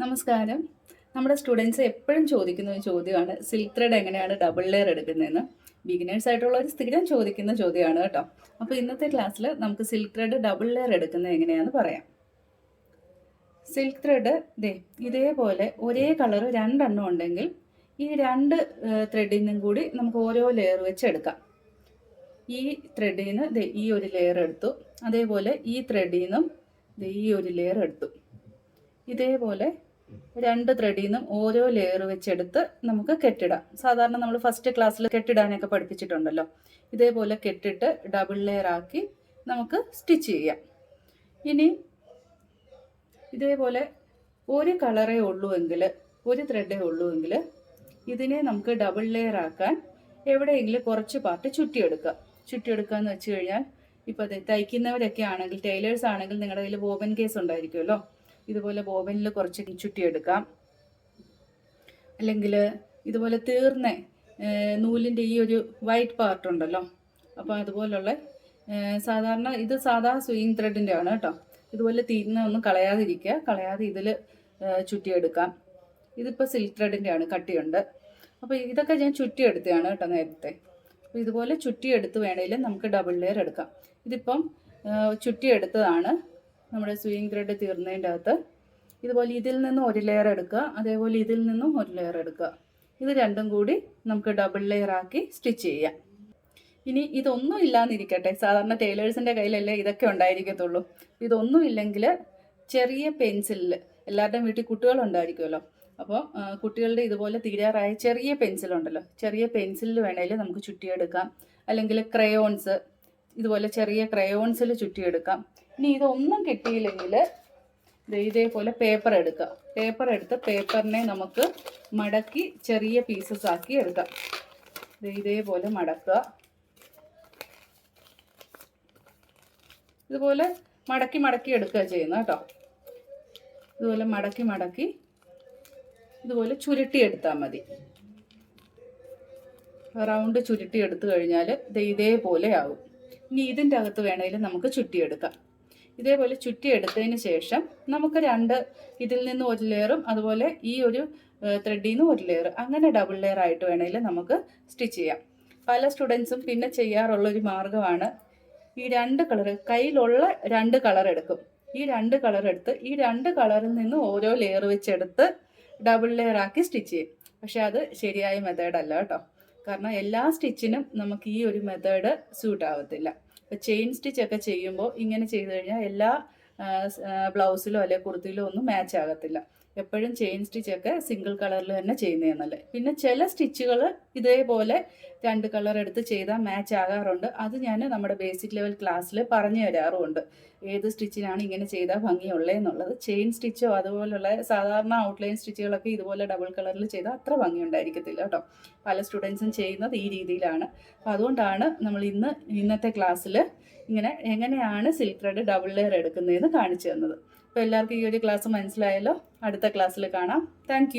നമസ്കാരം. നമ്മുടെ സ്റ്റുഡൻസ് എപ്പോഴും ചോദിക്കുന്ന ഒരു ചോദ്യമാണ് സിൽക്ക് ത്രെഡ് എങ്ങനെയാണ് ഡബിൾ ലെയർ എടുക്കുന്നതെന്ന്? ബിഗിനേഴ്സ് ആയിട്ടുള്ള ഒരു സ്ഥിരം ചോദിക്കുന്ന ചോദ്യമാണ് കേട്ടോ. അപ്പോൾ ഇന്നത്തെ ക്ലാസ്സിൽ നമുക്ക് സിൽക്ക് ത്രെഡ് ഡബിൾ ലെയർ എടുക്കുന്നത് എങ്ങനെയാണെന്ന് പറയാം. സിൽക്ക് ത്രെഡ് ദേ ഇതേപോലെ ഒരേ കളർ രണ്ടെണ്ണം ഉണ്ടെങ്കിൽ ഈ രണ്ട് ത്രെഡിൽ നിന്നും കൂടി നമുക്ക് ഓരോ ലെയർ വെച്ച് എടുക്കാം. ഈ ത്രെഡിൽ നിന്ന് ദേ ഈ ഒരു ലെയർ എടുത്തു. അതേപോലെ ഈ ത്രെഡിൽ നിന്നും ദേ ഈ ഒരു ലെയർ എടുത്തു. ഇതേപോലെ രണ്ട് ത്രെഡിൽ നിന്നും ഓരോ ലെയർ വെച്ചെടുത്ത് നമുക്ക് കെട്ടിടാം. സാധാരണ നമ്മൾ ഫസ്റ്റ് ക്ലാസ്സിൽ കെട്ടിടാനൊക്കെ പഠിപ്പിച്ചിട്ടുണ്ടല്ലോ. ഇതേപോലെ കെട്ടിട്ട് ഡബിൾ ലെയർ ആക്കി നമുക്ക് സ്റ്റിച്ച് ചെയ്യാം. ഇനി ഇതേപോലെ ഒരു കളറേ ഉള്ളൂ എങ്കിൽ ഒരു ത്രെഡേ ഉള്ളൂ എങ്കിൽ ഇതിനെ നമുക്ക് ഡബിൾ ലെയർ ആക്കാൻ എവിടെയെങ്കിലും കുറച്ച് പാർട്ട് ചുറ്റിയെടുക്കുക ചുറ്റിയെടുക്കുക എന്ന് വെച്ച് കഴിഞ്ഞാൽ ഇപ്പോൾ തയ്ക്കുന്നവരൊക്കെ ആണെങ്കിൽ ടൈലേഴ്സ് ആണെങ്കിൽ നിങ്ങളുടെ കയ്യിൽ ബോബൻ കേസ് ഉണ്ടായിരിക്കുമല്ലോ. ഇതുപോലെ ബോബനിൽ കുറച്ച് ചുറ്റിയെടുക്കാം അല്ലെങ്കിൽ ഇതുപോലെ തീർന്ന നൂലിന്റെ ഈ ഒരു വൈറ്റ് പാർട്ട് ഉണ്ടല്ലോ. അപ്പോൾ അതുപോലുള്ള സാധാരണ ഇത് സാധാ സ്വിങ് ത്രെഡിന്റെ ആണ് കേട്ടോ. ഇതുപോലെ തീരുന്ന ഒന്നും കളയാതിരിക്കുക. കളയാതെ ഇതിൽ ചുറ്റിയെടുക്കാം ഇതിപ്പോൾ സിൽക്ക് ത്രെഡിന്റെ ആണ് കട്ടിയുണ്ട്. അപ്പോൾ ഇതൊക്കെ ഞാൻ ചുറ്റിയെടുത്തതാണ് കേട്ടോ നേരത്തെ. അപ്പോൾ ഇതുപോലെ ചുറ്റിയെടുത്ത് വേണമെങ്കിലും നമുക്ക് ഡബിൾ ലെയർ എടുക്കാം. ഇതിപ്പം ചുറ്റിയെടുത്തതാണ് നമ്മുടെ സ്വിങ് ത്രെഡ് തീർന്നതിന്റെ അകത്ത്. ഇതുപോലെ ഇതിൽ നിന്നും ഒരു ലെയർ എടുക്കുക. അതേപോലെ ഇതിൽ നിന്നും ഒരു ലെയർ എടുക്കുക. ഇത് രണ്ടും കൂടി നമുക്ക് ഡബിൾ ലെയർ ആക്കി സ്റ്റിച്ച് ചെയ്യാം. ഇനി ഇതൊന്നും ഇല്ലാന്നിരിക്കട്ടെ സാധാരണ ടൈലേഴ്സിന്റെ കയ്യിലല്ലേ ഇതൊക്കെ ഉണ്ടായിരിക്കത്തുള്ളൂ. ഇതൊന്നും ഇല്ലെങ്കിൽ ചെറിയ പെൻസിലിൽ എല്ലാവരുടെയും വീട്ടിൽ കുട്ടികളുണ്ടായിരിക്കുമല്ലോ അപ്പോൾ കുട്ടികളുടെ ഇതുപോലെ തീരാറായ ചെറിയ പെൻസിലുണ്ടല്ലോ ചെറിയ പെൻസിലിൽ വേണേൽ നമുക്ക് ചുറ്റിയെടുക്കാം. അല്ലെങ്കിൽ ക്രയോൺസ് ഇതുപോലെ ചെറിയ ക്രയോൺസിൽ ചുറ്റിയെടുക്കാം. ഇനി ഇതൊന്നും കിട്ടിയില്ലെങ്കിൽ ഇതേപോലെ പേപ്പർ എടുക്കുക പേപ്പർ എടുത്ത് പേപ്പറിനെ നമുക്ക് മടക്കി ചെറിയ പീസസ് ആക്കി എടുക്കാം. ഇതേപോലെ മടക്കുക. ഇതുപോലെ മടക്കി മടക്കി എടുക്കുക ചെയ്യുന്നത് കേട്ടോ. ഇതുപോലെ മടക്കി മടക്കി ഇതുപോലെ ചുരുട്ടി എടുത്താൽ മതി. റൗണ്ട് ചുരുട്ടി എടുത്തു കഴിഞ്ഞാൽ ഇത് ഇതേപോലെ ആവും. ഇനി ഇതിന്റെ അകത്ത് വേണമെങ്കിലും നമുക്ക് ചുറ്റിയെടുക്കാം. ഇതേപോലെ ചുറ്റിയെടുത്തതിന് ശേഷം നമുക്ക് രണ്ട് ഇതിൽ നിന്ന് ഒരു ലെയറും അതുപോലെ ഈ ഒരു ത്രെഡിൽ നിന്ന് ഒരു ലെയർ അങ്ങനെ ഡബിൾ ലെയർ ആയിട്ട് വേണമെങ്കിൽ നമുക്ക് സ്റ്റിച്ച് ചെയ്യാം. പല സ്റ്റുഡൻസും പിന്നെ ചെയ്യാറുള്ള ഒരു മാർഗമാണ് ഈ രണ്ട് കളർ കയ്യിലുള്ള രണ്ട് കളർ എടുക്കും. ഈ രണ്ട് കളർ എടുത്ത് ഈ രണ്ട് കളറിൽ നിന്ന് ഓരോ ലെയർ വെച്ചെടുത്ത് ഡബിൾ ലെയർ ആക്കി സ്റ്റിച്ച് ചെയ്യും. പക്ഷെ അത് ശരിയായ മെത്തേഡല്ല കേട്ടോ. കാരണം എല്ലാ സ്റ്റിച്ചിനും നമുക്ക് ഈ ഒരു മെത്തേഡ് സ്യൂട്ട് ആവത്തില്ല. ഇപ്പോൾ ചെയിൻ സ്റ്റിച്ച് ഒക്കെ ചെയ്യുമ്പോൾ ഇങ്ങനെ ചെയ്തു കഴിഞ്ഞാൽ എല്ലാ ബ്ലൗസിലോ അല്ലെങ്കിൽ കുർത്തിയിലോ ഒന്നും മാച്ച് ആകത്തില്ല. എപ്പോഴും ചെയിൻ സ്റ്റിച്ചൊക്കെ സിംഗിൾ കളറിൽ തന്നെ ചെയ്യുന്നതാണ് നല്ലത്. പിന്നെ ചില സ്റ്റിച്ചുകൾ ഇതേപോലെ രണ്ട് കളർ എടുത്ത് ചെയ്താൽ മാച്ച് ആകാറുണ്ട്. അത് ഞാൻ നമ്മുടെ ബേസിക് ലെവൽ ക്ലാസ്സിൽ പറഞ്ഞു തരാറുമുണ്ട്. ഏത് സ്റ്റിച്ചിനാണ് ഇങ്ങനെ ചെയ്താൽ ഭംഗിയുള്ളതെന്നുള്ളത് ചെയിൻ സ്റ്റിച്ചോ അതുപോലുള്ള സാധാരണ ഔട്ട്ലൈൻ സ്റ്റിച്ചുകളൊക്കെ ഇതുപോലെ ഡബിൾ കളറിൽ ചെയ്താൽ അത്ര ഭംഗി ഉണ്ടായിരിക്കത്തില്ല കേട്ടോ. പല സ്റ്റുഡൻസും ചെയ്യുന്നത് ഈ രീതിയിലാണ്. അപ്പോൾ അതുകൊണ്ടാണ് നമ്മൾ ഇന്ന് ഇന്നത്തെ ക്ലാസ്സിൽ ഇങ്ങനെ എങ്ങനെയാണ് സിൽക്ക് ത്രെഡ് ഡബിൾ ലെയർ എടുക്കുന്നതെന്ന് കാണിച്ചു തന്നത്. അപ്പോൾ എല്ലാവർക്കും ഈ ഒരു ക്ലാസ് മനസ്സിലായല്ലോ? അടുത്ത ക്ലാസ്സിൽ കാണാം. താങ്ക്